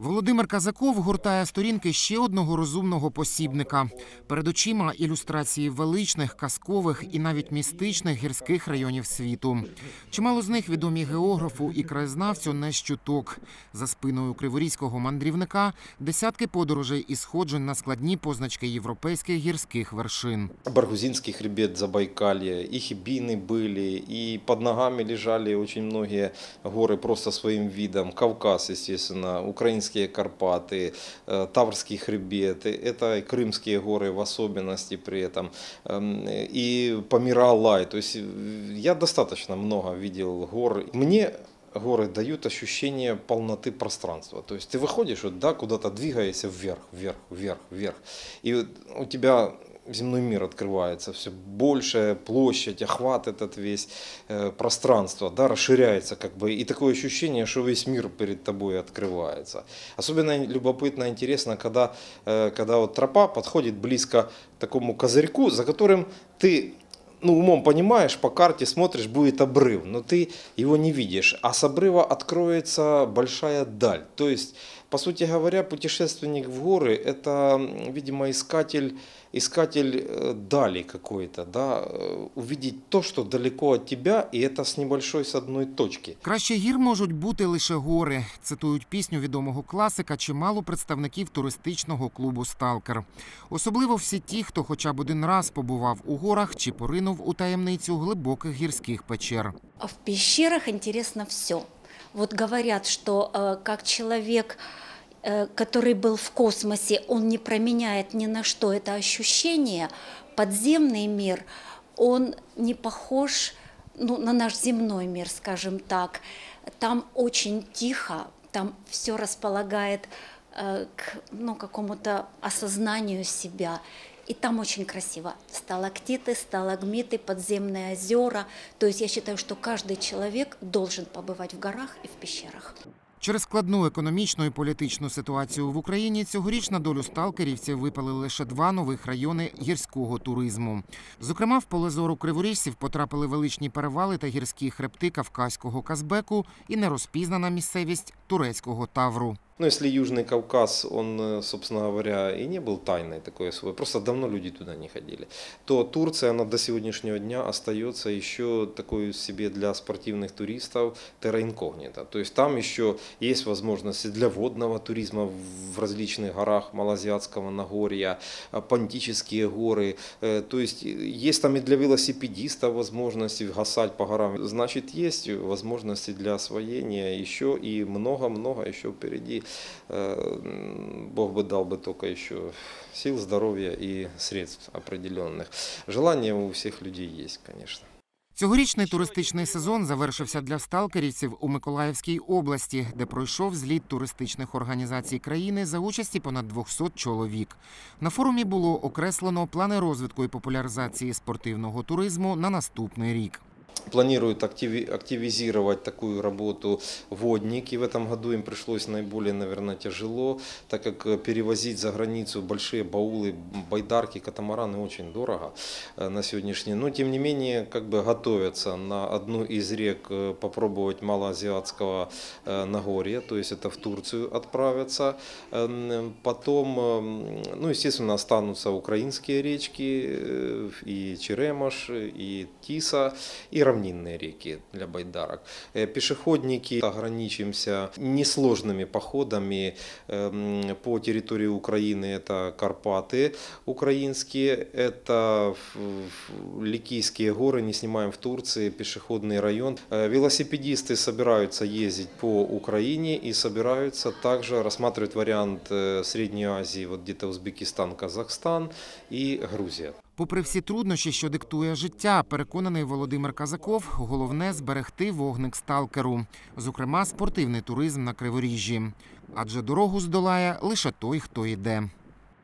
Володимир Казаков гуртає сторінки ще одного розумного посібника. Перед очима ілюстрації величних, казкових і навіть містичних гірських районів світу. Чимало з них відомі географу і краєзнавцю не з чуток. За спиною криворізького мандрівника десятки подорожей і сходжень на складні позначки європейських гірських вершин. Баргузинский хребет Забайкалья, и Хибины были, и под ногами лежали очень многие горы просто своим видом. Кавказ, естественно, украинские Карпаты, э, Таврский хребет, и это и Крымские горы в особенности при этом, эм, и Памир-Алай. То есть э, я достаточно много видел гор. Мне горы дают ощущение полноты пространства. То есть ты выходишь, вот, да, куда-то двигаешься вверх, вверх, вверх, вверх. И вот у тебя земной мир открывается, все большая площадь, охват этот весь, э, пространство, да, расширяется как бы, и такое ощущение, что весь мир перед тобой открывается. Особенно любопытно, интересно, когда, э, когда вот тропа подходит близко к такому козырьку, за которым ты ну, умом понимаешь, по карте смотришь, будет обрыв, но ты его не видишь. А с обрыва откроется большая даль. То есть, по сути говоря, путешественник в горы – это, м, видимо, искатель, искатель э, дали какой-то, да, э, увидеть то, что далеко от тебя, и это с небольшой, с одной точки. Краще гір можуть бути лише гори. Цитують пісню відомого класика чимало представників туристичного клубу Сталкер. Особливо всі ті, хто хоча б один раз побував у горах чи поринув у таємницю глибоких гірських печер. А В пещерах интересно все. Вот говорят, что э, как человек, э, который был в космосе, он не променяет ни на что это ощущение, подземный мир, он не похож ну, на наш земной мир, скажем так. Там очень тихо, там все располагает э, к ну, какому-то осознанию себя. И там очень красиво. Сталактиты, сталагмиты, подземные озера. То есть я считаю, что каждый человек должен побывать в горах и в пещерах. Через складну економічну і політичну ситуацію в Україні цьогоріч на долю сталкерівців випали лише два нових райони гірського туризму. Зокрема, в поле зору криворіжців потрапили величні перевали та гірські хребти Кавказького Казбеку і нерозпізнана місцевість турецького Тавру. Ну, если Южный Кавказ, он, э, собственно говоря, и не был тайной такой своей, просто давно люди туда не ходили, то Турция, она до сегодняшнего дня остается еще такой себе для спортивных туристов терра инкогнита. То есть там еще есть возможности для водного туризма в различных горах Малоазиатского Нагорья, а, Понтические горы. Э, То есть есть там и для велосипедистов возможности гасать по горам. Значит, есть возможности для освоения еще и много-много еще впереди. Э, м, Бог бы дал бы только еще сил, здоровья и средств определенных. Желание у всех людей есть, конечно. Цьогорічний туристичний сезон завершився для сталкерівців у Миколаївській області, де пройшов зліт туристичних організацій країни за участі понад 200 чоловік. На форумі було окреслено плани розвитку і популяризації спортивного туризму на наступний рік. планируют активи- активизировать такую работу водники. В этом году им пришлось наиболее, наверное, тяжело, так как э, перевозить за границу большие баулы, байдарки, катамараны очень дорого э, на сегодняшний день. Но, тем не менее, как бы готовятся на одну из рек э, попробовать малоазиатского э, Нагорья, то есть это в Турцию отправятся. Эм, Потом, эм, ну, естественно, останутся украинские речки, э, и Черемош, и Тиса, и равнинные реки для байдарок. Э, Пешеходники ограничимся несложными походами эм, по территории Украины. Это Карпаты украинские, это ф- ф- Ликийские горы, не снимаем в Турции, пешеходный район. Э, Велосипедисты собираются ездить по Украине и собираются также рассматривать вариант э, Средней Азии, вот где-то Узбекистан, Казахстан и Грузия. Попри всі труднощі, що диктує життя, переконаний Володимир Казаков, головне зберегти вогник сталкеру, зокрема спортивний туризм на Криворіжжі. Адже дорогу здолає лише той, хто йде.